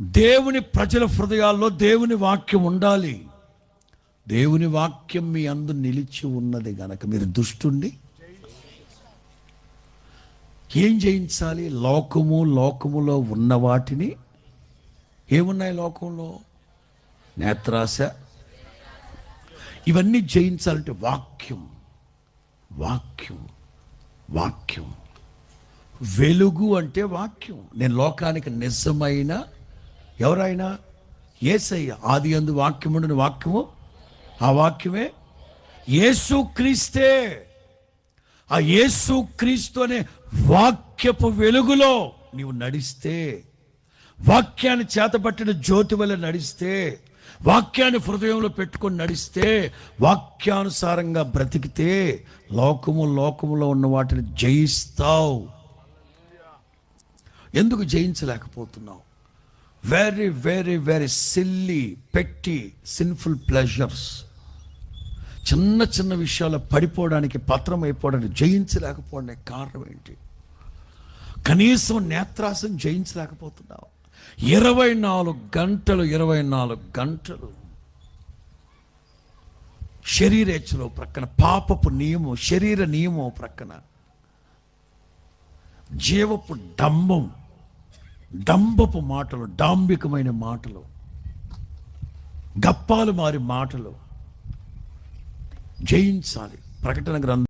దేవుని ప్రజల హృదయాల్లో దేవుని వాక్యం ఉండాలి. దేవుని వాక్యం మీ అందు నిలిచి ఉన్నది గనక మీరు దుష్టుండి ఏం జయించాలి? లోకము లోకములో ఉన్న వాటిని. ఏమున్నాయి లోకంలో? నేత్రాశ. ఇవన్నీ జయించాలంటే వాక్యం. వాక్యం. వాక్యం. వెలుగు అంటే వాక్యం. నేను లోకానికి నిజమైన ఎవరైనా ఏసయ్య ఆది అందు వాక్యముండిన వాక్యము ఆ వాక్యమే యేసు క్రీస్తే. ఆ యేసు క్రీస్తు అనే వాక్యపు వెలుగులో నీవు నడిస్తే వాక్యాన్ని చేతపట్టిన జ్యోతి వల్ల నడిస్తే వాక్యాన్ని హృదయంలో పెట్టుకొని నడిస్తే వాక్యానుసారంగా బ్రతికితే లోకము లోకములో ఉన్న వాటిని జయిస్తావు. ఎందుకు జయించలేకపోతున్నావు? వెరీ వెరీ వెరీ సిల్లీ పెట్టి సిన్ఫుల్ ప్లెజర్స్ చిన్న చిన్న విషయాలు పడిపోవడానికి పత్రం అయిపోవడానికి జయించలేకపోవడానికి కారణం ఏంటి? కనీసం నేత్రాసం జయించలేకపోతున్నావు? ఇరవై నాలుగు గంటలు ఇరవై నాలుగు గంటలు శరీరేచ్ఛలో ప్రక్కన పాపపు నియమం శరీర నియమం ప్రక్కన జీవపు డంబం డంబపు మాటలు డాంబికమైన మాటలు గప్పాలు మారి మాటలు జయించాలి. ప్రకటన గ్రంథం